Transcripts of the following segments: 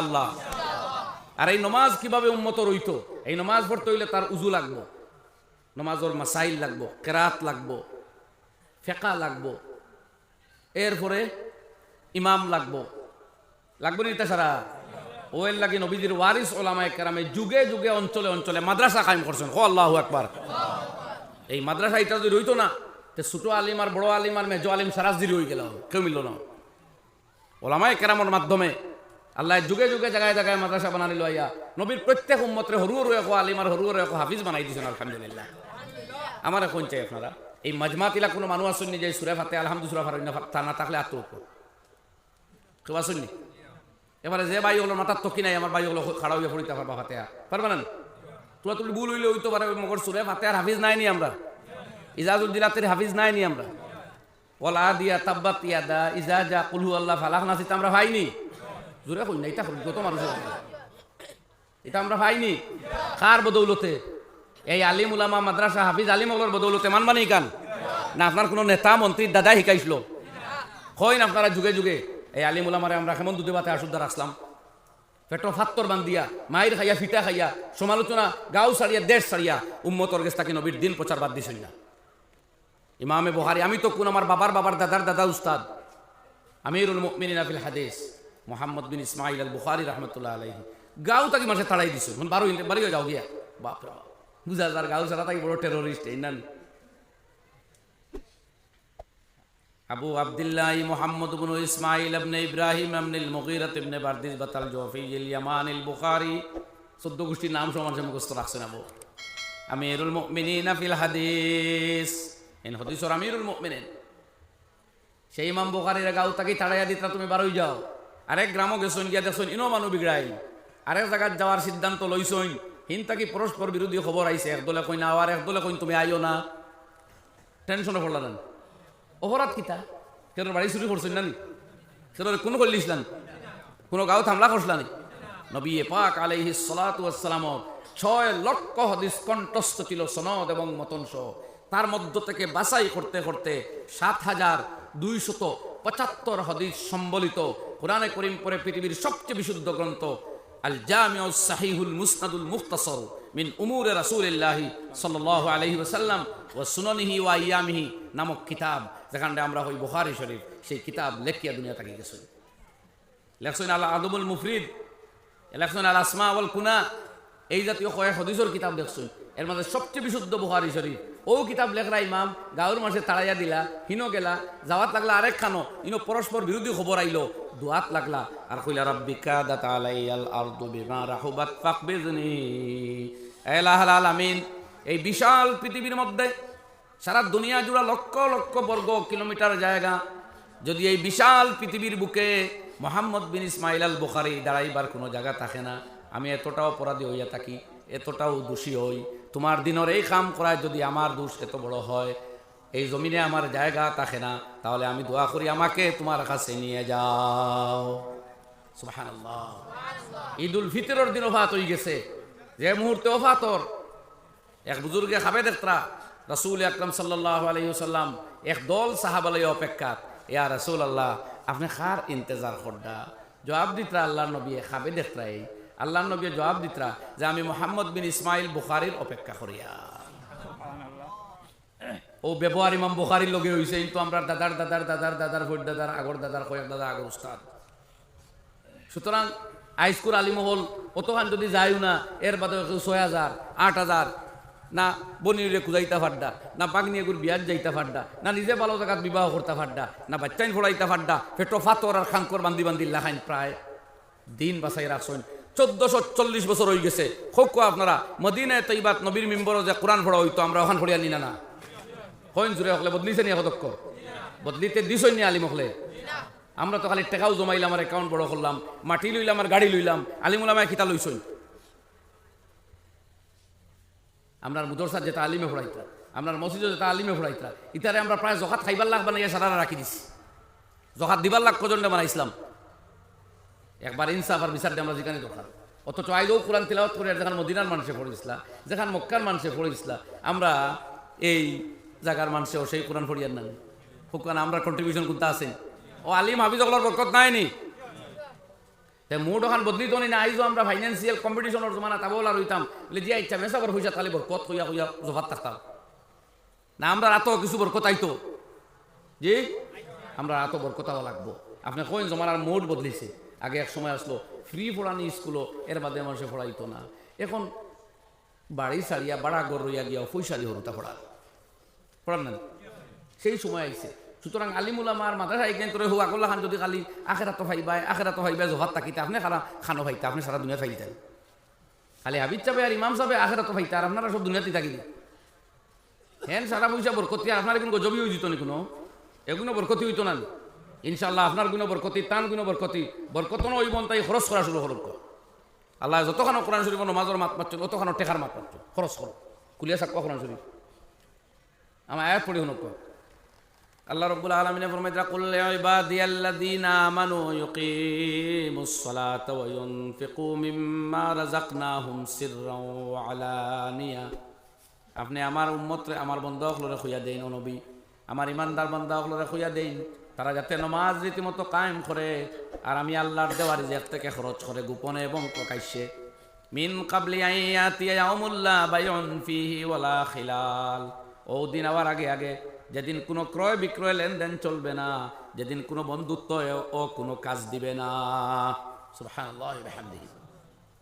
আল্লাহ আর এই নমাজ কীভাবে উন্মত রইত? এই নমাজ পড়তে হইলে তার উজু লাগবো, নমাজর মাসাইল লাগবো, কেরাত লাগবো, ফেকা লাগবো, এরপরে ইমাম লাগবো। লাগবে নি সারা ওয়েল লাগে নবীজির ওয়ারিস ওলামায় কেরামে যুগে যুগে অঞ্চলে অঞ্চলে মাদ্রাসা কায়েম করছেন। ও আল্লাহ একবার এই মাদ্রাসা এটা যদি রইতো না, তে ছোটো আলিম আর বড় আলিম আর মেজো আলিম সারাজ দিদি হয়ে গেল, কেউ মিলল না। ওলামায় কেরামর মাধ্যমে আল্লাহ যুগে যুগে জায়গায় জায়গায় মাদ্রাসা বানানি লইয়া নবীর প্রত্যেক উম্মতরে হরু হরু এক আলিম আর হরু হরু এক হাফিজ বানাই দিয়েছেন আলহামদুলিল্লাহ। আমার এখন চাই আপনারা? এই মাজমা তিলা কোনো মানুষ আসেননি যে সুরে ফাতে আলহামদু সুরা ফার তা না থাকলে আত্মরূপ কেউ আসেননি এবারে যে বাই হলো মাথার তকি নাই আমার বাই হলো খাড়া হইয়া পড়িতে পারবা ফাতে পারবা না তোরা তুলি ভুল হইলে হইতে পারে ওই মগর সুরে ফাতে আর হাফিজ নাইনি আমরা। ইজাজুদ্দিলাতের হাফিজ নাই নি আমরা। ওলা দিয়া তাব্বাত ইয়াদা ইজা যা কুলহু আল্লাহ ফালাহ নাসিত আমরা ভাইনি জোরে কই না, এটা যত মানুষ এটা আমরা ভাইনি কার বদৌলতে? এই আলিম উলামা মাদ্রাসা হাফিজ আলিম ওগুলোর বদৌলতে মানবানি কান? না, আপনার কোনো নেতা, মন্ত্রী, দাদা শিকাইছিল কইন আপনারা যুগে যুগে, এই আলিম উলামারে আমরা কেমন দুধে বাতে আসুদ্দার আসলাম পেটো ফাত্তর বান্দিয়া মায়ের খাইয়া ফিটা খাইয়া, সমালোচনা, গাঁও সারিয়া, দেশ সারিয়া উম্মতর গেছ তাকে নবীর দিন প্রচার বাদ দিছেন না। ইমামে বহারি, আমি তো কোন আমার বাবার বাবার দাদার দাদা উস্তাদ। আমিরুল মুমিনিন ফিল হাদিস। মোহাম্মদ বিন ইসমাইল আল বুখারি রহমতুল্লাহ আলাইহি। গাঁও তাকে মাসে তাড়াই দিছো। বারো বাড়ি যাও গিয়া। বাপ বুঝা যার গাঁও ছাড়া তাকে বড় টেরোরিস্ট এই নান। আবু আব্দুল্লাহ মোহাম্মদ বিন ইসমাইল ইবনে ইব্রাহিম ইবনে মুগীরাত ইবনে বারদিস বাতাল জফি ইল ইয়ামান ইল বুখারী চোদ্দ গোষ্ঠীর নাম সমান সে মুখস্থ রাখছেন আবু। আমিরুল মুমিনিন ফিল হাদিস। এন হদিসর আমিরুল মুমিনিন। সেই ইমাম বুখারীর গাঁও তাকে তাড়াইয়া দিতা তুমি বারোই যাও। আরেক গ্রামও গেছইন গিয়া দেখছইন ইনো মানুষ বিগড়াই আরেক জায়গাত যাওয়ার সিদ্ধান্ত লইছইন হিন তাকি পরস্পর বিরোধী খবর আইছে একদলে কই না আর একদলে কইন তুমি আইও না। টেনশনে পড়লা না অপরাধ কিতা? কেন বাড়ি চুরি করছেন না নি সেটা কোনো করলিস না কোনো গাঁও থামলা করছিল না নবী পাক আলাইহি সালাতু ওয়াসসালাম ছয় লক্ষ হদিস কণ্ঠস্থ ছিল সনদ এবং মতন সহ। তার মধ্য থেকে বাছাই করতে করতে সাত হাজার দুইশত পঁচাত্তর হদিস সম্বলিত কোরআনে করিম পরে পৃথিবীর সবচেয়ে বিশুদ্ধ গ্রন্থ আল জামিউ সাহিহুল মুসনাদুল মুখতাসর মিন উমুরে রাসূলিল্লাহি সাল্লাল্লাহু আলাইহি ওয়াসাল্লাম ও সুননিহি ওয়া ইয়ামিহি নামক কিতাব যেখানে আমরা হই বুখারী শরীফ, সেই কিতাব লেখিয়া দুনিয়া তাকে গেছে। লেখছেন আল আদমুল মুফরিদ, লেখছেন আল আসমা ওয়াল কুনা, এই জাতীয় কয়েক হদিসর কিতাব দেখছেন। এর মধ্যে সবচেয়ে বিশুদ্ধ বুখারী শরীফ। ও কিতাব লেখরা ইমাম গাঁর মাসে তাড়াইয়া দিলা, হিনো গেলা, যাওয়াত লাগলা আরেক খানো, ইনো পরস্পর বিরোধী খবর আইলো দুয়াত লাগলা। আর কইলা রাব্বিকা দাত আলাইয়াল আরদু বিমা রাহুবাত ফাকবিজনি। এলাহাল আলামিন, এই বিশাল পৃথিবীর মধ্যে সারা দুনিয়া জুড়া লক্ষ লক্ষ বর্গ কিলোমিটার জায়গা, যদি এই বিশাল পৃথিবীর বুকে মোহাম্মদ বিন ইসমাইল আল বুখারি দাঁড়াইবার কোনো জায়গা থাকে না, আমি এতটাও অপরাধী হইয়া থাকি, এতটাও দোষী হই তোমার দিনের এই কাম করায় যদি আমার দোষ এত বড় হয়, এই জমিনে আমার জায়গা থাকে না, তাহলে আমি দোয়া করি আমাকে তোমার কাছে নিয়ে যাও। ঈদ উল ফিতরের দিন অফাত হয়ে গেছে। যে মুহূর্তে অফাতর এক বুজুর্গে খাবে দেখতরা, রসুল আকরম আলহিসাল্লাম এক দল সাহাবালয় অপেক্ষা ইয়া রসুল আল্লাহ আপনি খার ইন্তজার করডা জবাব দিতরা আল্লাহ নবী খাবে দেখতরা এই। আল্লাহ নবী জবাব দিতরা যে আমি মোহাম্মদ বিন ইসমাইল বুখারির অপেক্ষা করিয়া। ও ব্যবহার ইমাম বুখারির লগে হয়েছে কিন্তু আমরা দাদার দাদার দাদার দাদার ভোট, দাদার আগর, দাদার কয়েক দাদা আগর উস্তাদ। সুতরাং আইস্কুর আলিমহল, অতখান যদি যায়ও না, এর বাদে ছয় হাজার, আট হাজার, না বনিরে কুজাইতা ফাড্ডা, না পাগনি এগুর বিয়ার যাইতা ফাড্ডা, না নিজে ভালো জায়গাত বিবাহ করতে ফাড্ডা, না বাচ্চাইন ফোড়াইতা ফাড্ডা পেটো ফাতর আর খাঙ্কর বান্দি বান্দি লাখাইন প্রায় দিন বাসাই রাখছেন। চোদ্দশো চল্লিশ বছর হয়ে গেছে। হোক আপনারা, মদিনায় তৈবাত নবীর মেম্বরও যে কোরআন পড়া হইতো আমরা ওখান ফড়িয়া নিনা না কইন জুড়ে হকলে, বদলিছে নি এতক্ষ বদলিতে দিছই নি আলিম হকলে? আমরা তো খালি টেকাও জমাইলাম আর অ্যাকাউন্ট বড় করলাম, মাটি লইলাম আর গাড়ি লইলাম আলিমুলামায় খিতা লইছই। আমরা মুদরসার যেটা আলিমে ফোড়াইতা আপনার মসজিদে যেটা আলিমে ফোড়াইতা ইতারে আমরা প্রায় জখাত খাইবার লাখ বানাইয়া সারা রাখি দিছি। জখাত দিবার লাখ কজনে বানাইছিলাম। একবার ইনসাফ আর বিচার দিয়ে আমরা যেখানে দরকার অথচ আইলেও কোরআন তিলাওয়াত করে যেখানে মদিনার মানুষে পড়েছিল যেখানে মক্কার মানুষে পড়েছিল আমরা এই জায়গার মানুষেও সেই কোরআন পড়িয়ার না হুকান আমরা কন্ট্রিবিউশন করতে আসেন ও আলিম হাফিজ বরকত নাইনি তাই মোট ওখান বদলি তো না আইজো আমরা ফাইন্যান্সিয়াল কম্পিটিশনের জমানা তা বলার হইতাম। বলে যে ইচ্ছা মেসা করে পয়সা তাহলে বরকত হইয়া হইয়া জবাত থাকতাম। না, আমরা রাতও কিছু বরকত আইতো। জি? আমরা রাতও বরকতাও লাগবো। আপনি কইন জমানার মোট বদলিছে? আগে এক সময় আসলো, ফ্রি পড়ানি স্কুলও, এর বাদে মানুষে পড়াইতো না। এখন বাড়ি সারিয়া বাড়া গড় রইয়া গিয়া পয়সা দিয়ে হরুতা পড়া পড়ান না সেই সময় আইছে। সুতরাং আলিমুল আমার মাথা খাই কেন করে হুয়া করলা খান যদি খালি আখেরা তো ফাইবাই আখেরা তো ফাইবাই, জহাত তাকিতে আপনি খানা খানো ফাইতে, আপনি সারা দুনিয়া ফাইতেন। খালি হাবিজ চাবে আর ইমাম সাহেব আখেরা তো ফাইতে, আর আপনারা সব দুনিয়াতে থাকিলে। হেন সারা পয়সা বরকতি আপনার কোনো গজবি হয়ে যেত নি কোনো? এগুলো বরকতি হইতো না? ইনশাল্লাহ আপনার গুণ বরকতি তান গুণ বরকতি বরকতন ওই বন তাই খরচ করা শুরু করুক আল্লাহ যতখানো কোরআন শরীফ নমাজের মাত পাচ্ছ, ততখানো টেকার মাত পাচ্ছ, খরচ করো। কুলিয়া সাক্কা কোরআন শরীফ। আমার আয়াত পড়ি শুনুক। আল্লাহ রব্বুল আলমিনে ফরমাইতরা কুল্লে ইবাদিয়াল্লাযীনা আমানু ইউকিমুস সালাতা ওয়া ইউনফিকু মিম্মা রাযাকনাহুম সিররাও আলানিয়া। আপনি আমার উম্মতরে, আমার বন্ধকলরে খুইয়া দেন, ও নবী। আমার ইমানদার বন্ধাসকলরে খুইয়া দেন। তারা যাতে নমাজ রীতিমতো কায়েম করে, আর আমি আল্লাহর দেওয়ার রিজেক থেকে খরচ করে গোপনে এবং প্রকাশ্যে। মিন কাবলি খিলাল। ও দিন আবার আগে আগে, যেদিন কোনো ক্রয় বিক্রয় লেনদেন চলবে না, যেদিন কোনো বন্ধুত্ব ও কোনো কাজ দিবে না।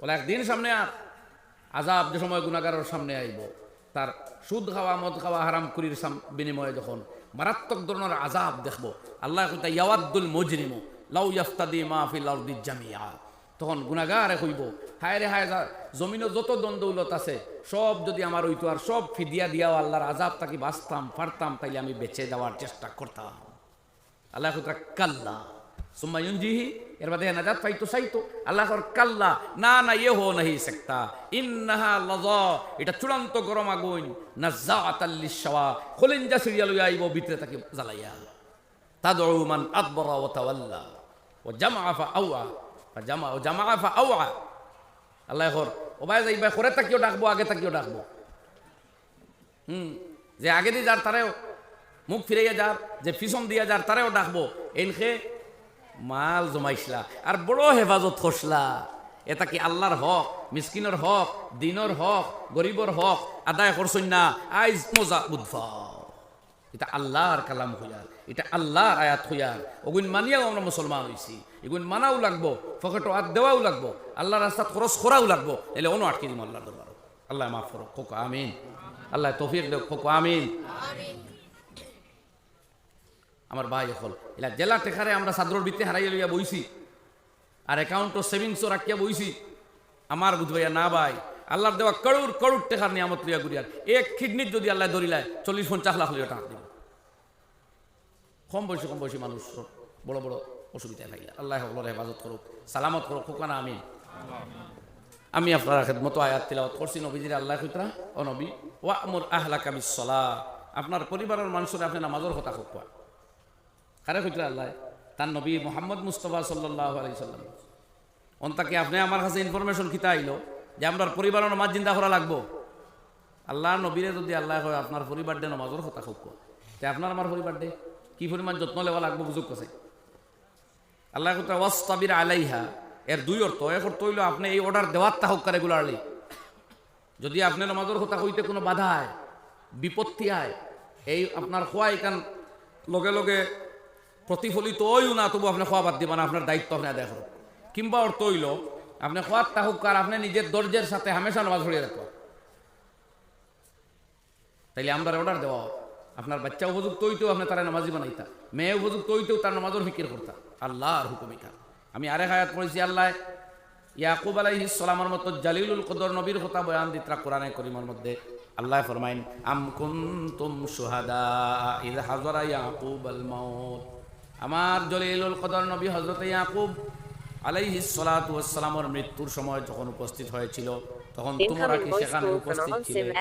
বলে একদিন সামনে আর আজাব যে সময় গুণাগারের সামনে আইব, তার সুদ খাওয়া, মদ খাওয়া হারাম কুরির বিনিময়ে যখন মারাত্মক ধরনের আজাব দেখব। আল্লাহ কইতা, ইয়াওয়াদ্দুল মুজরিমু, লাউ ইয়াফতাদি মা ফিল আরদি জামিয়া। তখন গুণাগারে হইব হায় রে, হায় জমিনে যত দ্বন্দ্বৌলত আছে, সব যদি আমার হইতো আর সব ফিদিয়া দিয়াও আল্লাহর আজাব তাকে বাঁচতাম ফারতাম তাইলে আমি বেঁচে যাওয়ার চেষ্টা করতাম। আল্লাহ কাল্লা। সুম্মা ইউনজিহি এর বাদে নাজাত পাইতো সাইতো আল্লাহ কাল্লা না না ইয়ে হো নাহি সকতা ইন্নাহা লাযা এটা চূড়ান্ত গরম আগুন নাযাআতাল লিশওয়া খলিঞ্জা সিরিয়াল আইব ভিতরে তাকে জ্বালাইয়া তাদউ মান আদবরা ওয়া তাওয়াল্লা ওয়া জামআ ফাআওয়া জামা ও জামা ফাআওয়া আল্লাহ কর ও ভাই যাইবা করে তাকিও ডাকবো আগে তাকিও ডাকবো হুম যে আগে দিয়ে যার তারেও মুখ ফিরাইয়া যার যে পিছন দিয়া যার তারেও ডাকবো এনখে মাল জমাইছলা। আর বড় হেফাজত করছলা এটা কি আল্লাহর হক মিসকিনের হক দিনের হক গরিবর হক, আদায় করছই না? আইজ মজা উদ্ভব এটা আল্লাহর কালাম হইয়ার এটা আল্লাহর আয়াত হইয়ার ওগুন মানিয়াও আমরা মুসলমান হইছি। এগুন মানাও লাগবো, ফকেটো হাত দেওয়াও লাগবো আল্লাহর রাস্তাত খরচ করাও লাগবো। এলে অনু আটকে দিব আল্লাহর দরবার আল্লাহ মাফ করো খোকো আমিন। আল্লাহ তৌফিক দেব খোকো আমিন। আমার ভাই হল এলা জেলা টেকারে আমরা সাদর বৃত্তি হারাইয়া লইয়া বইছি। আর অ্যাকাউন্ট সেভিংসও রাখিয়া বইছি। আমার বুঝবাইয়া না ভাই আল্লাহর দেওয়া করুর করুর টেকার নিয়ামত লইয়া গুরিয়ার এক কিডনির যদি আল্লাহ ধরিলায় চল্লিশ পঞ্চাশ লাখ লইয়া টাকা দিব। কম বয়সী কম বয়সী মানুষ বড় বড় অসুবিধায় থাকলে আল্লাহ সকলের হেফাজত করুক সালামত করুক খোকানা আমি আমি আপনার খেদমতো আয়াত তিলাওয়াত করছি নবীজির আল্লাহ কইতরা ও ওয়া আমর আহলা কাবিস সলা আপনার পরিবারের মানুষের আপনি নামাজের কথা কোয়া কারে কইতরা আল্লাহ। তার নবী মোহাম্মদ মুস্তফা সাল্লাহ আলাই সাল্লাম। অন্তাকে আপনি আমার কাছে ইনফরমেশন খিতা আইলো যে আপনার পরিবারের নামাজ জিন্দা করা লাগবো। আল্লাহ নবীরে যদি আল্লাহ হয় আপনার পরিবার ডে নমাজের কথা কোয়া। তে আপনার আমার পরিবার ডে কি পরিমাণ যত্ন লেওয়া লাগবো বুঝুক কাছে? আল্লাহ কথা ওয়াস্তাবির আলাইহা। এর দুই অর্থ। এক অর্থ হইল, আপনি এই অর্ডার দেওয়ার তাহক রেগুলারলি। যদি আপনি নমাজের কথা কইতে কোনো বাধা হয় বিপত্তি হয় এই আপনার খোয়া এখান লগে লগে প্রতিফলিত ওইও না, তবু আপনি খোয়া বাদ দিবেন, আপনার দায়িত্ব আপনি আদায় করুন। কিংবা অর্থ হইল, আপনি খোয়ার তাহুকার আপনি নিজের দরজের সাথে হামেশা নামাজ পড়িয়ে রাখবেন তাইলে আমরা অর্ডার দেওয়া। আপনার বাচ্চা উপযুক্ত হইতেও আপনি তারা নামাজি বানাইতা, মেয়ে উপযুক্ত হইতেও তার নামাজের ফিকির করতা। আল্লাহর হুকুমিকা আমি আরেক হায়াত পড়েছি, আল্লাহ, ইয়াকুব আলাইহিস সালামের মতো জালিলুল কদর নবীর কথা বয়ান দিত্রা কোরআনে করিমের মধ্যে। আল্লাহ ফরমাইন, আম কুনতুম শুহাদা, ইদ হাজরা ইয়াকুব আল মাউত। আমার জলিলুল কদর নবী হযরত ইয়াকুব সালাতু ওয়াস মৃত্যুর সময় যখন উপস্থিত হয়েছিল তখন তোমরা কি সেখানে উপস্থিত ছিলে?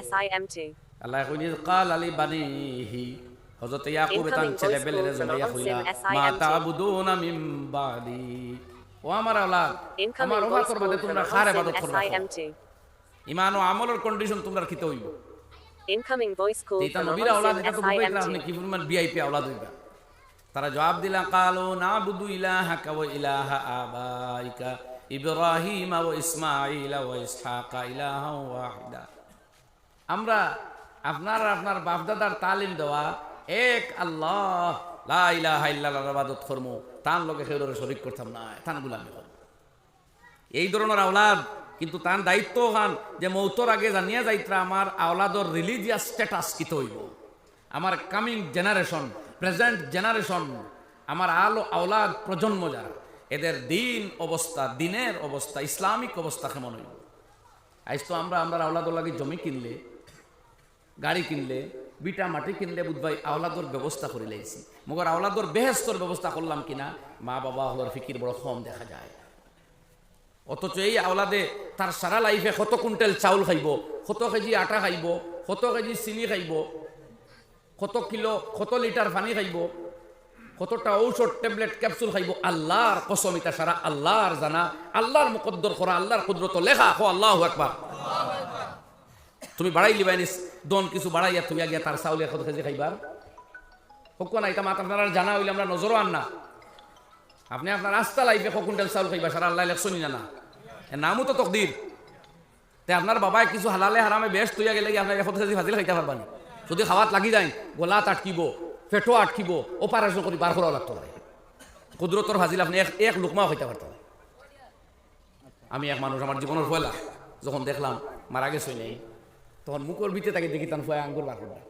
আল্লাহ কইনি কাল আলী বানিহি হযরত ইয়াকুব তান ছেলে voice বেলে call from জমাইয়া Onsim মা two. মিন বাদি। ও আমার Incoming আমার from তোমরা খার Onsim ইবাদত করবা ইমান ও আমলের কন্ডিশন তোমরা কিতে হইব Incoming voice call এটা নবীর আওলাদ এটা তো আপনি কি পরিমাণ ভিআইপি আওলাদ হইবা তারা জবাব দিলা, কালো না বুদু ইলাহা কা ওয়া ইলাহা আবাইকা ইব্রাহিম ও ইসমাইল ও ইসহাক ইলাহা ওয়াহিদা। আমরা আপনার আপনার বাপদাদার তালিম দেওয়া, এক আল্লাহ, লা ইলাহা ইল্লাল্লাহর ইবাদত করব তান লগে সেউরে শরীক করতাম না, তান গুলামি এই ধরনের আওলাদ, কিন্তু তার দায়িত্ব হান যে মৌতর আগে জানিয়ে যাইত্রা, আমার আওলাদর রিলিজিয়াস স্ট্যাটাস কিত হইব আমার কামিং জেনারেশন প্রেজেন্ট জেনারেশন আমার আলো আওলাদ প্রজন্ম যারা, এদের দিন অবস্থা, দিনের অবস্থা, ইসলামিক অবস্থা কেমন হইব আজ তো আমরা আমরা আওলাদর লাগে জমি কিনলে, গাড়ি কিনলে, বিটা মাটি কিনলে বুধবাই আওলাদর ব্যবস্থা করে লাইছি। মগর আওলাদর বেহেস্তর ব্যবস্থা করলাম কিনা, মা বাবা হলোর ফিকির বড় কম দেখা যায়। অথচ এই আওলাদে তার সারা লাইফে কত কুইন্টাল চাউল খাইব, কত কেজি আটা খাইব, কত কেজি চিনি খাইব কত কিলো, কত লিটার পানি খাইব, কতটা ঔষধ ট্যাবলেট ক্যাপসুল খাইব আল্লাহর কসম ইতা সারা আল্লাহর জানা আল্লাহর মুকদ্দর করা আল্লাহর কুদরত লেখা হো আল্লাহ একবার তুমি বাড়াই লিবাই নিস দন কিছু বাড়াইয়া তুমি গিয়া তার চাউলিয়া কত কেজি খাইবার হোক না এটা মাত আপনারা জানা হইলে আমরা নজরও আন না। আপনি আপনার রাস্তা লাইফে ক কুইন্টাল চাউল খাইবা সারা আল্লাহ লেখছনি না না এর নামও তো তকদির তে আপনার বাবায় কিছু হালালে হারামে বেশ তুইয়া গেলে কি আপনার এখন কেজি ভাজিলে খাইতে পারবানি যদি খাওয়াত লাগি যায় গোলাত আটকিব পেটো আটকিব অপারেশন করি বার করাও লাগতো না কুদরতর ভাজিল আপনি এক এক লুকমাও খাইতে পারতেন না। আমি এক মানুষ আমার জীবনের ফয়লা যখন দেখলাম মারা গেছে নেই তখন মুখর ভিতরে তাকে দেখি তার ফয়া আঙ্গুর বার করলাম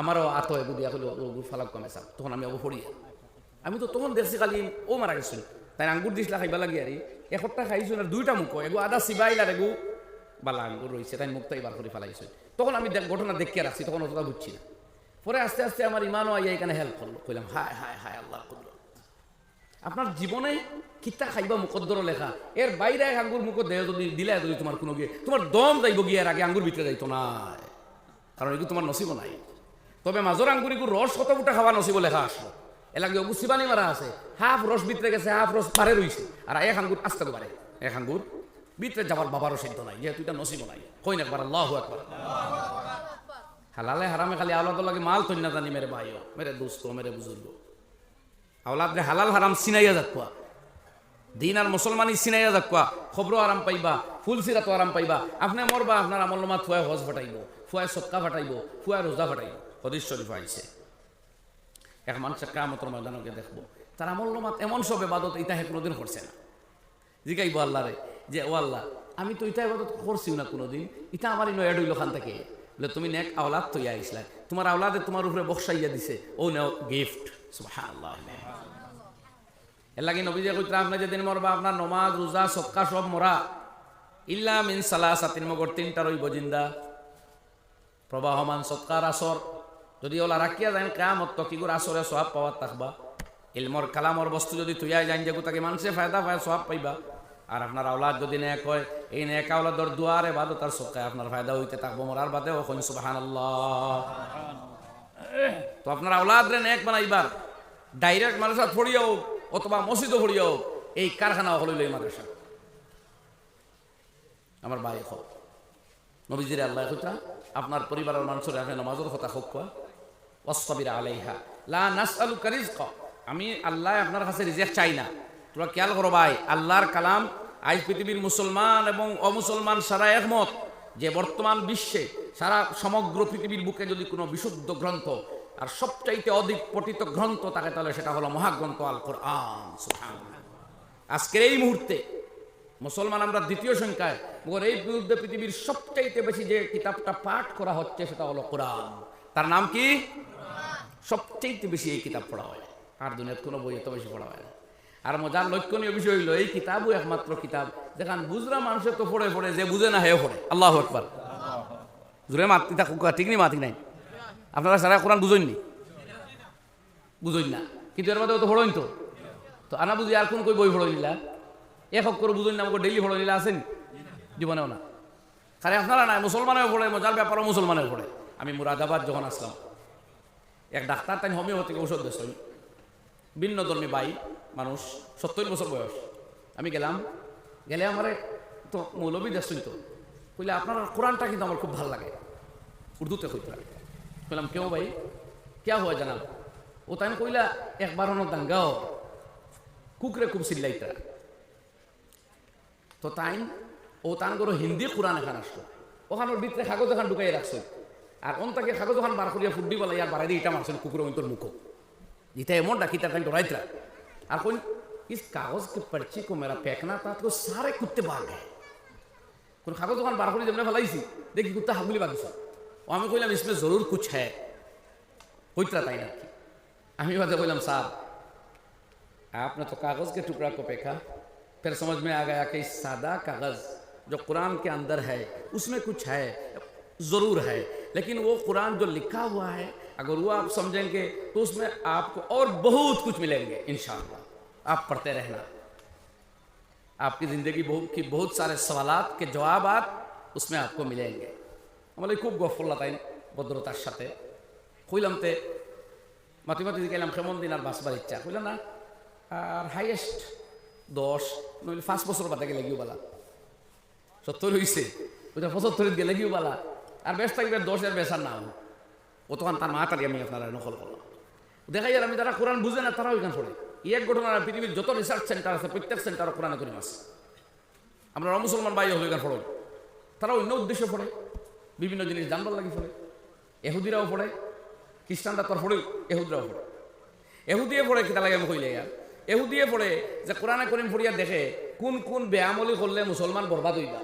আমারও আত এগু দিয়া হলো ফালাক কমে চাপ তখন আমি অবু পড়িয়া আমি তো তখন দেখছি খালি ও মারা গেছিল। তাই আঙ্গুর দিছিলা খাইবা লাগি আর একটা খাইছো আর দুইটা মুখ, এগু আদা সিবাইল আর এগু বালা আঙ্গুর রয়েছে, তাই মুখটা এবার করে ফেলাইছে তখন আমি ঘটনা দেখিয়ে রাখছি, তখন অতটা বুঝছি না। পরে আস্তে আস্তে আমার ইমানও আইয়া এখানে হেল্প করল। কইলাম, হায় হায় হায় আল্লাহ কুদরত। আপনার জীবনে কিতা খাইবা মুকদ্দর লেখা? এর বাইরে আঙ্গুর মুখ দেহ যদি দিলে, যদি তোমার কোনো গিয়ে তোমার দম যাইব গিয়ে আগে, আঙ্গুর ভিতরে যাইতো না। কারণ এগুলো তোমার নসিব নাই। তবে মাজর আঙ্গুর এগুলো রস কত ফুটা খাওয়া নসিব লেখা আসলো। এলাকে অবু সিবানি মারা আছে, হাফ রস ভিতরে গেছে, হাফ রস পারে রইছে আর এক আঙ্গুর আসতে পারে এক আঙ্গুর ভিতরে যাবার বাবারও সিদ্ধ নাই, যেহেতু এটা নসিব নাই। কই না একবার, আল্লাহ একবার হালালে হারামে খালি আওলাদ লাগে মাল তৈরি না জানি, মেরে ভাইও, মেরে দোস্ত, মেরে বুজুর্গ। আওলাদ রে হালাল হারাম চিনাইয়া যাকুয়া দিন আর মুসলমানি চিনাইয়া যাকুয়া খবরও আরাম পাইবা, ফুল সিরাতো আরাম পাইবা। আপনি মরবা, আপনার আমল নামা ফুয়াই হজ ফাটাইব ফুয়াই সৎকা ফাটাইব ফুয়াই রোজা ফাটাইব, হদিস শরীফ আইছে। এক মানুষের কামতর ময়দানকে দেখব। তার আমল নামাত এমন সব এবাদত ইতা হে কোনোদিন করছে না। জিগাইব আল্লাহ রে যে ও আল্লাহ আমি তো ইটা এবাদত করছিও না কোনোদিন। ইটা আমার ইনো এড হইল খান থেকে। বলে তুমি নেক আওলাদ তৈয়া আইসলা। তোমার আওলাদে তোমার উপরে বক্সাইয়া দিছে। ও, নেও, গিফট। এর লাগে নবীজে কইতরা আপনি যেদিন মরবা, আপনার নমাজ, রোজা, সৎকা সব মরা। ইল্লা মিন সালাসাতিন, মগর তিনটা রইব জিন্দা। প্রবাহমান সৎকার আসর। যদি ওলা রাখিয়া যান কেয়ামত তো কি করে আসরে সব পাওয়ার থাকবা। ইলমর, কালামর বস্তু যদি তুইয়াই যান যে তাকে মানুষে ফায়দা পায় সব পাইবা। আর আপনার আওলাদ যদি নেক হয়, এই নেক আওলাদর দুয়ারে বাদও তার সকায় আপনার ফায়দা হইতে থাকব মরার বাদে ও কইন, সুবহানাল্লাহ। তো আপনার আওলাদ রে নেক বানাইবার ডাইরেক্ট মানুষের ফড়িয়াও অথবা মসজিদও ফড়িয়াও এই কারখানা হল এই মাদ্রাসা। আমার ভাই হোক নবীজিরে আল্লাহ কইতা, আপনার পরিবারের মানুষের আগে নমাজের কথা হোক কোয়া ওয়াসবিরা আলাইহা, লা নাসআলু কারিজক আমি আল্লাহ আপনার কাছে রিজেক্ট চাই না। তোমরা খেয়াল করো ভাই, আল্লাহর কালাম আজ পৃথিবীর মুসলমান এবং অমুসলমান সারা একমত যে বর্তমান বিশ্বে সারা সমগ্র পৃথিবীর বুকে যদি কোনো বিশুদ্ধ গ্রন্থ, আর সবচাইতে অধিক পঠিত গ্রন্থ থাকে, তাহলে সেটা হলো মহাগ্রন্থ আল কোরআন আজকের এই মুহূর্তে মুসলমান আমরা দ্বিতীয় সংখ্যায় এই বিরুদ্ধে পৃথিবীর সবচাইতে বেশি যে কিতাবটা পাঠ করা হচ্ছে, সেটা হলো কোরআন। তার নাম কি? সবচাইতে বেশি এই কিতাব পড়া হয়। আর দুনিয়ার কোনো বই এত বেশি পড়া হয় না। আর মজার লক্ষণীয় বিষয় হইল, এই কিতাবও একমাত্র কিতাব। দেখান বুঝরা মানুষের তো পড়ে পড়ে, যে বুঝে না হেও পড়ে। আল্লাহ একবার জোরে মাতি থাকুক ঠিক নেই মাতি নাই? আপনারা সারা কোরআন বুঝেননি বুঝইন না। কিন্তু এর মধ্যে তো পড়ইন তো। তো আনা বুঝি আর কোন কই বই পড়ই নিলা এক অক্ষর বুঝইন না, আমাকে ডেইলি পড়ই নিলা আছেন জীবনেও না। খালি আপনারা নাই মুসলমানেও পড়ে, মজার ব্যাপারও মুসলমানেও পড়ে। আমি মুরাদাবাদ যখন আসলাম, এক ডাক্তার তাই হোমিওপ্যাথিক ঔষধ দিয়েছেন। ভিন্ন ধর্মী বাই মানুষ, সত্তর বছর বয়স। আমি গেলাম, গেলে আমার তো মৌলবী দেশ তো। কইলে আপনার কোরআনটা কিন্তু আমার খুব ভালো লাগে, উর্দুতে কইতে লাগে। কইলাম কেউ ভাই, কেয়া হওয়া জানাল ও তাই কইলা, একবার হনো দাঙ্গাও, কুকরে খুব চিল্লাইতা তো তাই ও তান করো হিন্দি কোরআন এখান আসলো। ওখানোর ভিতরে কাগজ এখান ঢুকাই রাখছো। আর ওন তাকে কাগজ ওখান বার করিয়া ফুড্ডি বলে ইয়ার বাড়াই দিয়ে এটা মারছিল কুকুরের মতো মুখ। ইটা এমন ডাকি তার তাই ডরাইতরা। और कोई इस कागज़ के पर्ची को मेरा फेंकना था तो सारे कुत्ते भाग गए। कुन कागज़ दुकान बार जमने फलाई सी। देखी कुत्ता हगुली भागी सर और हमें कोई इसमें ज़रूर कुछ है। कोई तरह ना हमें बात कहलम साहब। आपने तो कागज़ के टुकड़ा को फेंका। फिर समझ में आ गया कि सादा कागज़ जो कुरान के अंदर है, उसमें कुछ है, ज़रूर है। लेकिन वो कुरान जो लिखा हुआ है अगर वो आप समझेंगे तो उसमें आपको और बहुत कुछ मिलेंगे इन आप पढ़ते रहना आपकी ज़िंदगी बहुत की बहुत सारे सवालात के जवाब उसमें आपको मिलेंगे আমাদের খুব গফল্লা তাই ভদ্রতার সাথে কইলাম তে মাতি মাতি গেলাম কেমন দিন আর বাঁচবার ইচ্ছা কইলাম না আর হাইয়েস্ট দশ নইলে পাঁচ বছর বাদে গেলে গিয়ে বালা সত্তর হইছে ওইটা পঁচাত্তর গেলে গিয়ে বালা আর বেশ থাকবে দশের বেসার নাম কতক্ষণ তার মাতারি আমি আপনারা নকল করলাম। দেখা যায় আমি যারা কোরআন বুঝে না, তারাও এখানে পড়ে। এই এক ঘটনা পৃথিবীর যত রিসার্চ সেন্টার আছে, প্রত্যেক সেন্টার কোরআনে করিম আছে। আমরা মুসলমান ভাই হলে এখানে পড়ো। তারা অন্য উদ্দেশ্যে পড়ে। বিভিন্ন জিনিস জানবার লাগি পড়ে। এহুদিরাও পড়ে। খ্রিস্টানরা তোর পড়ে এহুদিরাও পড়ে। এহুদিয়ে পড়ে কিতা লাগে আমি কইলে ইয়ার এহুদিয়ে পড়ে যে কোরআনে করিম পড়িয়া দেখে কোন কোন বেয়ামলি করলে মুসলমান বরবাদ হইবা?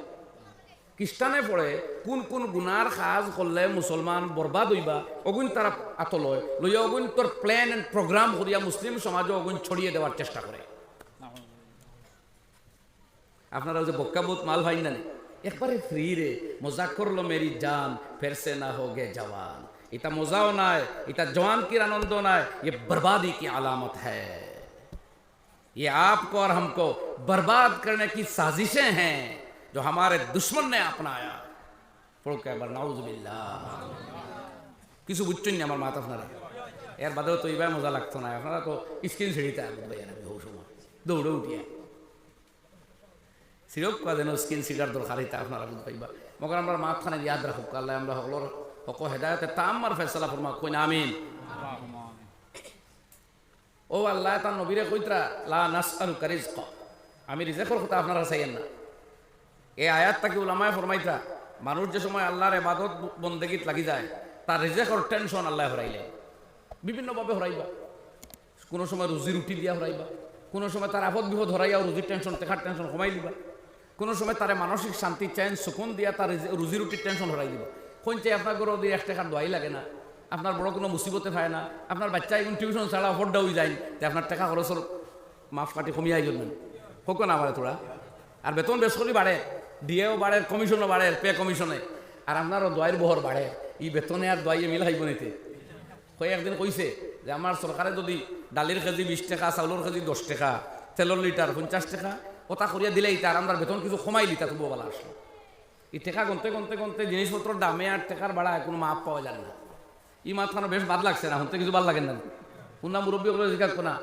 খ্রিস্টানে পড়ে কোন কোন গুনার কাজ করলে মুসলমান বরবাদ হইবা অগুন তারা আত লয় লইয়া অগুন তোর প্ল্যান এন্ড প্রোগ্রাম করিয়া মুসলিম সমাজে অগুন ছড়িয়ে দেওয়ার চেষ্টা করে আপনারা যে বক্কাবুত মাল ভাই না একবারে ফ্রি রে মজা করলো মেরি জান ফেরসে না হোগে জওয়ান এটা মজাও নাই এটা জওয়ান কি আনন্দ নাই ये बर्बादी की अलामत है ये आपको और हमको बर्बाद करने की साजिशें हैं जो हमारे दुश्मन ने अपनाया পড়ো কে আবার নাউজুবিল্লাহ কিছু বুঝছেন না আমার মাথা আপনারা এর বাদেও তো এইবার মজা লাগতো না আপনারা তো স্ক্রিন ছেড়িতে আগুন ভাইয়া না বহু সময় দৌড়ে উঠিয়া সিরপ কা যেন স্কিন সিগার দরকার হইতা আপনারা বুঝ পাইবা মগর আমরা মাথাখানে ইয়াদ রাখুক আল্লাহ আমরা সকলের হক হেদায়তে তাম্মার ফেসলা ফরমা কই না আমিন ও আল্লাহ তার নবীরে কইতরা লা নাসআলু কারিজক আমি রিজেকর কথা আপনারা চাইয়েন না এই আয়াতটাকে উলামায় ফরমাইতা, মানুষ যে সময় আল্লাহর এবাদত বন্দেগীত লাগি যায়, তার রিজেকর টেনশন আল্লাহ হরাইলে। বিভিন্নভাবে হরাইবা। কোনো সময় রুজি রুটি দিয়া হরাইবা। কোনো সময় তার আপদ বিপদ হরাইয়া রুজির টেনশন টেকার টেনশন কমাই দিবা। কোনো সময় তার মানসিক শান্তি চেন সুকুন দিয়া তার রুজি রুটির টেনশন হরাই দিব। কোন চাই আপনার গরু দিয়ে এক টাকার দোয়াই লাগে না। আপনার বড় কোনো মুসিবতে পায় না। আপনার বাচ্চা এখন টিউশন ছাড়া ফোরটা হয়ে যায় তে আপনার টাকা খরচর মাফ কাটি কমিয়াই জন্য হোক না আমার তোরা। আর বেতন বেশ করি বাড়ে। ডিএও বাড়ে, কমিশনও বাড়ে, পে কমিশনে। আর আপনারও দোয়াইয়ের বহর বাড়ে ই বেতনে আর দোয়াইয়ে মিলাইব নিতে কই একদিন কইছে যে আমার সরকারে যদি ডালির কেজি বিশ টাকা চাউলের কেজি দশ টাকা তেলের লিটার পঞ্চাশ টাকা, ওটা করিয়া দিলে তার আমরা বেতন কিছু কমাই লিতা তবু বলা আসলো এই টাকা গনতে গনতে গনতে জিনিসপত্রের দামে আর টাকার বাড়ায় কোনো মাপ পাওয়া যায় না। ই মাথানো বেশ বাদ লাগছে না হতে কিছু বাদ লাগে না। কোনটা মুরব্বী ওগুলো জিজ্ঞাসা না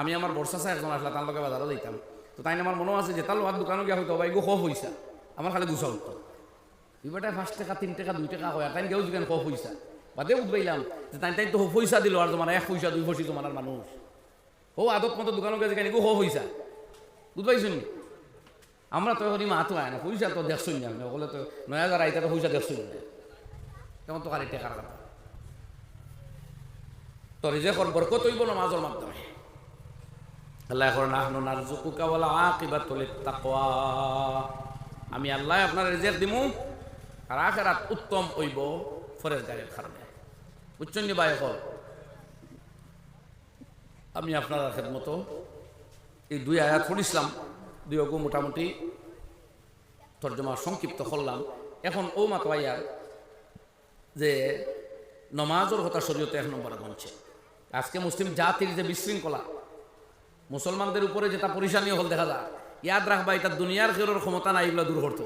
আমি আমার বর্ষা একজন আসলে তার লগে বাজারও দিতাম তো তাই আমার মনে আছে যে তার লোহার দোকানে গিয়া হয়তো বাইগো খফ হইসা আমার খালি গুছা উঠতো এবারটাই পাঁচ টাকা, তিন টাকা, দুই টাকা হয় তাই কেউ জিজ্ঞান খফ হইসা বাদে উঠবাইলাম যে তাই তাই তো পয়সা দিল আর তোমার এক পয়সা দুই পয়সা তোমার মানুষ ও আদত মতো দোকানে গেছে কেন হো পয়সা বুঝবাইছুন আমরা তো এখন মাতো আয় না পয়সা তো দেখছুন না আমি ওগুলো তো নয় হাজার আইতা তো পয়সা দেখছুন না। তেমন তো খালি টেকার কথা। তো রিজেকর বরকত হইব না মাজর মাধ্যমে? এখন আমি আল্লাহ আপনার রিজেক দিমু, আর আখেরাত উত্তম হইব ফরেজগারের কারণে। বুঝছেন নি ভাই আমি আপনার খেদমত, এই দুই আয়াত পড়িছিলাম, দুই অগু মোটামুটি তর্জমা সংক্ষিপ্ত করলাম। এখন ও মাত যে নমাজের কথা শরীয়তে এক নম্বরে বলছে। আজকে মুসলিম জাতির যে বিশৃঙ্খলা মুসলমানদের উপরে যেটা পরিশানি হল, দেখা যায় ইয়াদ রাখবা, এটা দুনিয়ার কেউর ক্ষমতা নাই এগুলো দূর করতো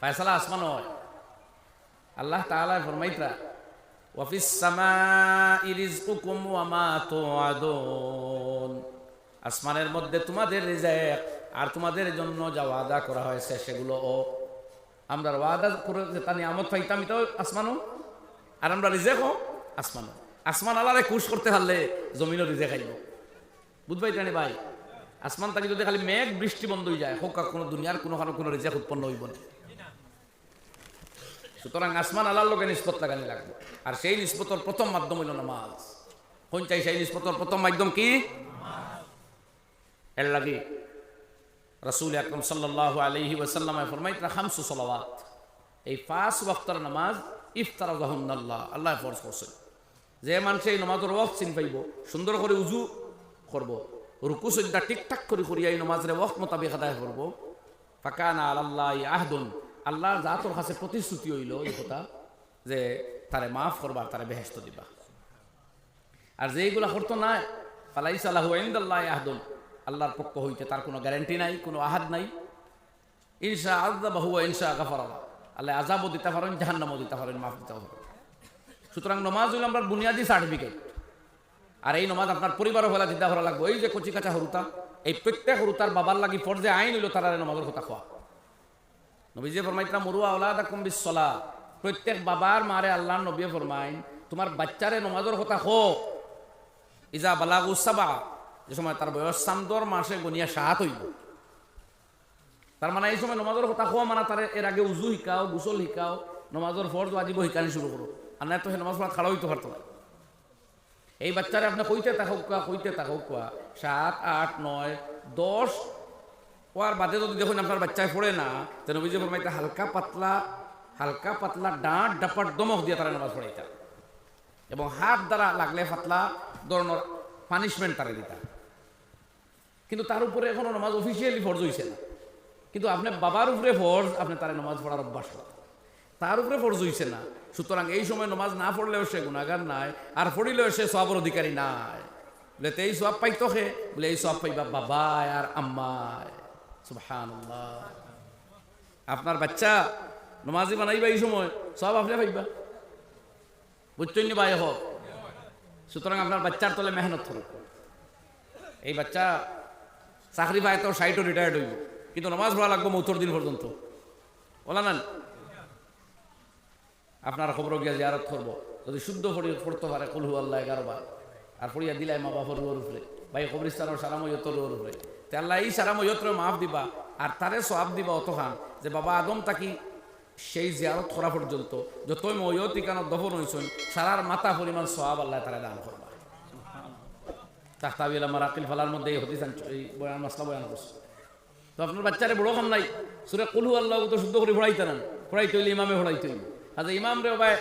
ফায়সালা আসমান হয়। আল্লাহ তাআলা ফরমাইতরা, ওয়াফিস আসমানের মধ্যে তোমাদের রিজেক আর তোমাদের জন্য যা ওয়াদা করা হয়েছে সেগুলো ও। আমরা ওয়াদা করে তা নিয়ামত পাইতাম তো আসমানও। আর আমরা রিজেকও আসমানও। আসমান আল্লাহরে কুশ করতে পারলে জমিনও রিজেক আইব বুঝবাই জানি ভাই, আসমান যদি খালি মেঘ বৃষ্টি বন্ধ হয়ে যায়, হোক কোনো দুনিয়ার কোনো কোনো রেজাক উৎপন্ন হইব না। সুতরাং আসমান নিষ্পত লাগানি লাগবে। আর সেই নিষ্পতর প্রথম মাধ্যম হইল নামাজ। কোন চাই সেই নিষ্পতর প্রথম মাধ্যম কি? এর লাগে আকরম সাল্লাহ আলহি ফরমাই তারা সলাওয়াত। এই ওয়াক্তর নামাজ আল্লাহ ফরজ করছেন। যে মানুষ এই নমাজের ওয়াক্ত চিন পাইব সুন্দর করে উজু করব। রুকু, সজ্জা ঠিকঠাক করে করিয়া এই নমাজের ওয়াক্ত মোতাবেক আদায় করব। ফাকানা আল্লাহ আহদুন। আল্লাহর জাতর কাছে প্রতিশ্রুতি হইল, এই কথা, যে তারে মাফ করবা তারে বেহেস্ত দিবা। আর যেইগুলা করতো না ফালাই সালাহু ইন্দাল্লাহ আহদুন। আল্লাহর পক্ষ হইতে তার কোনো গ্যারান্টি নাই, কোনো আহাদ নাই। ইনশা আজাবা হুয়া ইনশা গাফারাল্লাহ আল্লাহ আজাবও দিতে পারেন, জাহান্নামও দিতে পারেন, মাফ দিতে পারেন। সুতরাং নমাজ হইল আমরা বুনিয়াদি সার্টিফিকেট আর এই নমাজ আপনার পরিবারও হলা দিদা হরা লাগবে। এই যে কচি কাঁচা হরুতা, এই প্রত্যেক হরুতার বাবার লাগি ফর্জে আইন হইল তারা নমাজের কথা খোয়া নবীজি ফরমাইতরা মরুয়া ওলাদা কম বিশ্বলা প্রত্যেক বাবার মারে আল্লাহ নবী ফরমাইন, তোমার বাচ্চারে নমাজের কথা খো ইজা বালাগু সাবা, যে সময় তার বয়স সান্দর মাসে গনিয়া সাহাত হইব। তার মানে এই সময় নমাজের কথা খোয়া মানে তার এর আগে উজু শিকাও, গুসল শিকাও, নমাজের ফর্জ আজিব শিকানি শুরু করো। আর না তো সেই নমাজ পড়া খাড়া হইতে পারতো না। এই বাচ্চারে আপনি কইতে থাকুক কোয়া, কইতে থাকুক কোয়া। সাত, আট, নয়, দশ। ওয়ার বাদে যদি দেখুন আপনার বাচ্চায় পড়ে না তো নবীজি ফরমাইতে হালকা পাতলা হালকা পাতলা ডাঁট ডাপার দমক দিয়ে তারা নামাজ পড়াইতা। এবং হাত দ্বারা লাগলে পাতলা ধরনের পানিশমেন্ট তারা দিতা। কিন্তু তার উপরে এখনও নামাজ অফিসিয়ালি ফর্জ হয়েছে না। কিন্তু আপনি বাবার উপরে ফর্জ, আপনি তার নামাজ পড়ার অভ্যাস তার উপরে ফর্জ হইছে না। সুতরাং এই সময় নমাজ না পড়লেও সে গুণাগার নাই, আর পড়িলেও সে সবের অধিকারী নাই। বলে, তো এই সব পাইতো হে বলে, এই সব পাইবা বাবায় আর আম্মায় সুবহানাল্লাহ। আপনার বাচ্চা নমাজি বানাইবা এই সময় সব আপনি পাইবা? বুঝছেন ভাই হোক? সুতরাং আপনার বাচ্চার তলে মেহনত করুক এই বাচ্চা চাকরি পায় তো সাইটও রিটায়ার্ড হইব, কিন্তু নমাজ পড়া লাগবে মৌতর দিন পর্যন্ত। বলা না আপনারা খবর গিয়া জিয়ারত করব। যদি শুদ্ধ পড়ি পড়তে পারে কলহু আল্লাহ এগারো বার আর পড়িয়া দিলাই মা বাবার রুয়ার উপরে। ভাই, কবরিস্তানের সারাময়ত রুয়ার উপরে। তে আল্লাহ এই সারাময়ত্র মাফ দিবা, আর তারে সব দিবা অতখান যে বাবা আগম তাকি সেই জিয়ারত করা পর্যন্ত যতই ময়ত ইকানত দফন হইছেন, সারার মাথা পরিমাণ সব আল্লাহ তারা দান করবা। তাহতাবিল আমার আকিল ফালার মধ্যে এই হতিস এই বয়ান, মাসলা বয়ান করছে। তো আপনার বাচ্চারে বড় কাম নাই। সুরে কলহু আল্লাহ তো শুদ্ধ করে পড়াইতে না পড়াইতে হইলে ইমামে পড়াইতে হইলে আচ্ছা ইমাম রে ভাই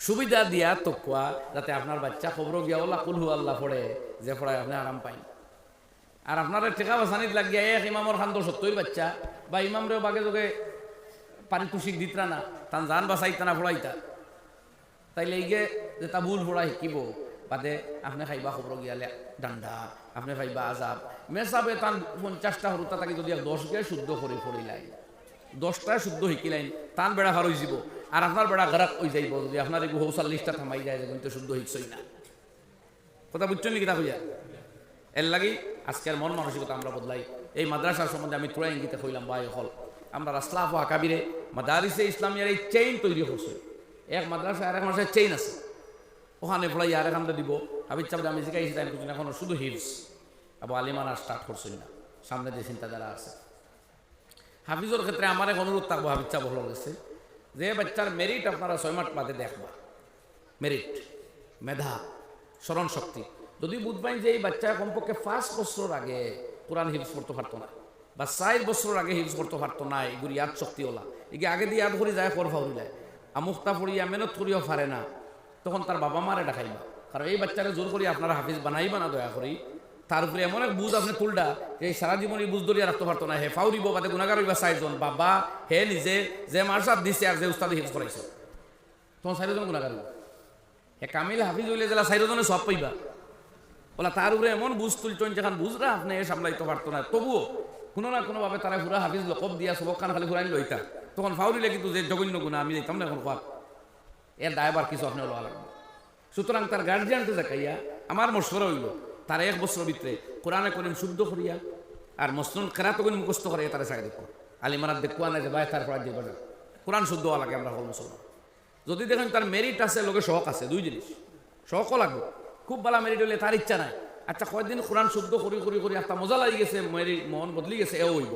সুবিধা দিয়া তোকুয়া, যাতে আপনার বাচ্চা খবর গিয়া ওলা কুলহু আল্লাহ পড়ে, যে পড়ায় আপনি আরাম পাই আর আপনার টেকা বাসানিত লাগিয়া এক ইমামর খান্দ সত্তর বাচ্চা, বা ইমাম রে বাগে যোগে পারিতোষিক দিতরা না, তান জান বাসাইতা না পড়াইতা তাইলে এই যে তা ভুল পড়া শিকিব, বাদে আপনি খাইবা খবর গিয়ালে ডান্ডা আপনি খাইবা আজাব। মেসাবে তান পঞ্চাশটা হরুতা তাকে যদি দশ গে শুদ্ধ করে পড়িলাই দশটায় শুদ্ধ শিকিলাইন টান বেড়া ভার হয়ে যাব, আর আপনার বেড়া গরাক হয়ে যাইব, যদি আপনার এই হৌসাল্লিশটা থামাই যায় কিন্তু শুদ্ধ শিখছই না। কথা বুঝছেন নাকি তা হইয়া এর লাগি আজকের মন মানসিকতা আমরা বদলাই। এই মাদ্রাসার সম্বন্ধে আমি তোরা ইঙ্গিতে কইলাম ভাই হল আমরা রাসলাফ ও আকাবিরে মাদারিসে ইসলামিয়ার এই চেইন তৈরি করছে এক মাদ্রাসা আর এক মাদ্রাসায় চেইন আছে। ওখানে পড়াই আর এখানটা দিব। হাবিজ চাপে আমি কিছু এখন শুধু হিপস আবার আলিমানা স্টার্ট করছেন না। সামনে যে চিন্তাধারা আছে। হাফিজর ক্ষেত্রে আমার এক অনুরোধ থাকব, হাফিজ ভালো গেছে যে বাচ্চার মেরিট আপনারা ছয় মাস বাদে দেখবা। মেরিট মেধা, স্মরণ শক্তি। যদি বুঝবেন যে এই বাচ্চা কমপক্ষে পাঁচ বছর আগে কোরআন হিপস করতে পারতো না, বা চার বছর আগে হিপস করতে পারতো না, এগুলি ইয়াদ শক্তি ওলা এগে আগে দিয়ে ইয়াদ করে যায় কর ফাউরি যায় আমুকটা পড়িয়া মেহনত করিও পারে না, তখন তার বাবা মারে দেখাইবা কারণ এই বাচ্চারা জোর করি আপনারা হাফিজ বানাইবা না, দয়া করি। তার উপরে এমন এক বুঝ আপনি তুলটা যে সারা জীবন এই বুঝ ধরিয়া রাখতে পারতো না। হে ফাউরিব বাদে গুণাগার হইবা চারজন বাবা, হে নিজে যে মার্সাদ দিছে আর যে উস্তাদে হিফজ করাইছে। তখন চারিজন গুণাগার হে কামিল হাফিজ হইলে জেলা চারিজনে সব পাইবা। বলা, তার উপরে এমন বুঝ তুলছেন যেখান বুঝরা আপনি সামলাইতে পারতো না। তবুও কোনো না কোনোভাবে তারা পুরা হাফিজ লকব দিয়া সবক খান খালি ঘুরাই লইতা। তখন ফাউরিলে কিন্তু যে জঘন্য গুণা, আমি দিতাম না এখন খোয়া এর দায়বার কিছু আপনি লওয়া লাগবে। সুতরাং তার গার্জিয়ানকে দেখাইয়া আমার মশওয়ারা হইল। তার এক বছর ভিতরে কোরআনে করিম শুদ্ধ করিয়া আর মসনুন কেরাত করিম মুখস্থ করিয়া তারা চাকরি দেখো আলিমারাত দেখুয়া না যে ভাই তার পড়া দিয়ে কোরআন শুদ্ধ হওয়া লাগে আমরা হল মুসলমান। যদি দেখেন তার মেরিট আছে, লোকে শখ আছে, দুই জিনিস। শখও লাগবে। খুব ভালো মেরিট হলে তার ইচ্ছা নাই। আচ্ছা কয়দিন কোরআন শুদ্ধ করি করি করি একটা মজা লাগি গেছে মেরি মন বদলি গেছে, এও হইব।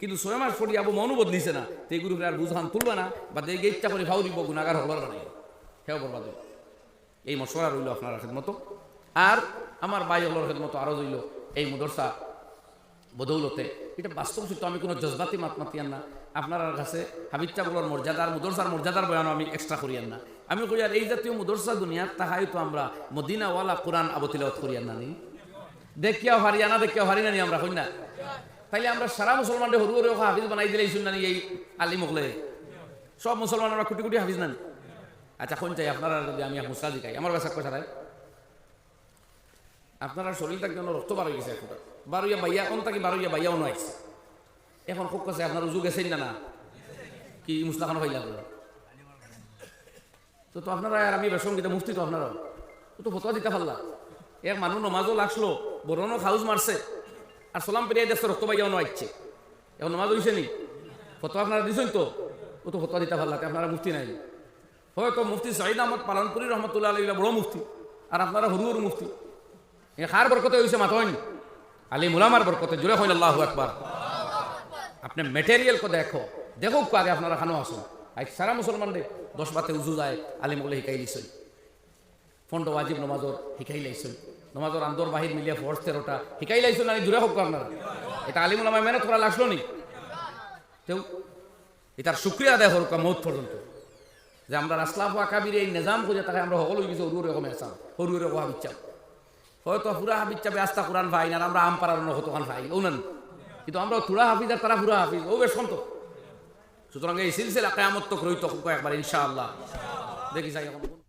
কিন্তু ছয় মাস পরে আবু মনও বদলিছে না। তো এই গ্রুপে আর বুঝান তুলবে না, বা দেখে ইচ্ছা করে ভাও দিব গুণাগার হবার বানাই সেও বরবাদ। এই মশলা রইল আপনার মতো আর আমার বাই হলোর মতো আরও রইল এই মুদরসা বদৌলতে। এটা বাস্তব সত্য, আমি কোনো জজবাতি মাত মাতিয়ান না। আপনার কাছে হাবিচ্চাগুলোর মর্যাদার, মুদরসার মর্যাদার বয়ানও আমি এক্সট্রা করিয়ান না। আমি কই আর এই জাতীয় মুদরসা দুনিয়ার তাহাই তো আমরা মদিনাওয়ালা কোরআন আবতিলত করিয়ান না নি। দেখিয়াও হারিয়ানা দেখিয়াও হারি না আমরা কই না তাইলে আমরা সারা মুসলমানদের হরু হরু হাফিজ বানাই দিলে শুন এই আলী মোগলে সব মুসলমান আমরা কোটি কোটি হাফিজ নেন আচ্ছা কোন চাই? আপনারা যদি আমি মুসা দিকাই আমার বাসা নাই আপনারা শরীরটা কেন রক্ত বার গেছে এখন? বারোইয়া বাইয়া কোন তাকে বারোইয়া বাইয়াও নয় এখন খুব কাছে আপনার উজু গেছেন না না? কি মুসলাখানো পাইলা আপনারা তো তো আপনারা আর আমি বেসঙ্গীতে মুফতি তো আপনারা। তো ফতোয়া দিতে পারলা। এক মানুষ নমাজও লাগল বরণও খাউজ মারছে, আর সালাম পেরিয়ে দেখছে রক্ত বাইয়াও নয় এখন নমাজ হইছে নি? ফতোয়া আপনারা দিছেন তো? ও তো ফতোয়া দিতে পারলা আপনারা মুফতি নাই। হয়তো মুফতি সঈদ আহমদ পালনপুরি রহমতুল্লাহ আলী বড় মুফতি, আর আপনারা হরু হরু মুফতি। খার বরকতে হয়েছে মাথইন আলী মুলামার বরকতে, জুড়ে হইল আল্লাহ একবার আপনি মেটেরিয়াল কো দেখো দেখো আগে আপনারা খানো আসুন। আজ সারা মুসলমান রে, দশ বাতে উজু যায়, আলী মোগলে শিকাই দিছেন ফন্ড ওয়াজিব নমাজর শিকাই লাইছেন নমাজর আন্দর বাহির মিলিয়ে ফোর্স তেরোটা শিকাই লাইছেন আমি জুড়ে হোক আপনারা। এটা আলী মুলামায় মেহনত করা লাগল নি? কেউ এটার শুক্রিয়া আদায় হরকা মৌত পর্যন্ত। যে আমরা রাসলাফ আকাবির এই নিজাম করে তাকে আমরা সকল কিছু হরু রকম এসাম হরু রকম হাবিচ্ছাম হয়তো পুরা চাপে আস্তা কোরআন ভাই না আমরা আম পাড়ার হতোখান ভাই ও নেন। কিন্তু আমরা তুরা হাফিজ আর তারা পুরা হাফিজ, ও বেশ সন্ত সুতরাং এই সিলসিলা কেয়ামত তো রইত একবার ইনশাআল্লাহ। দেখি যাই এখন।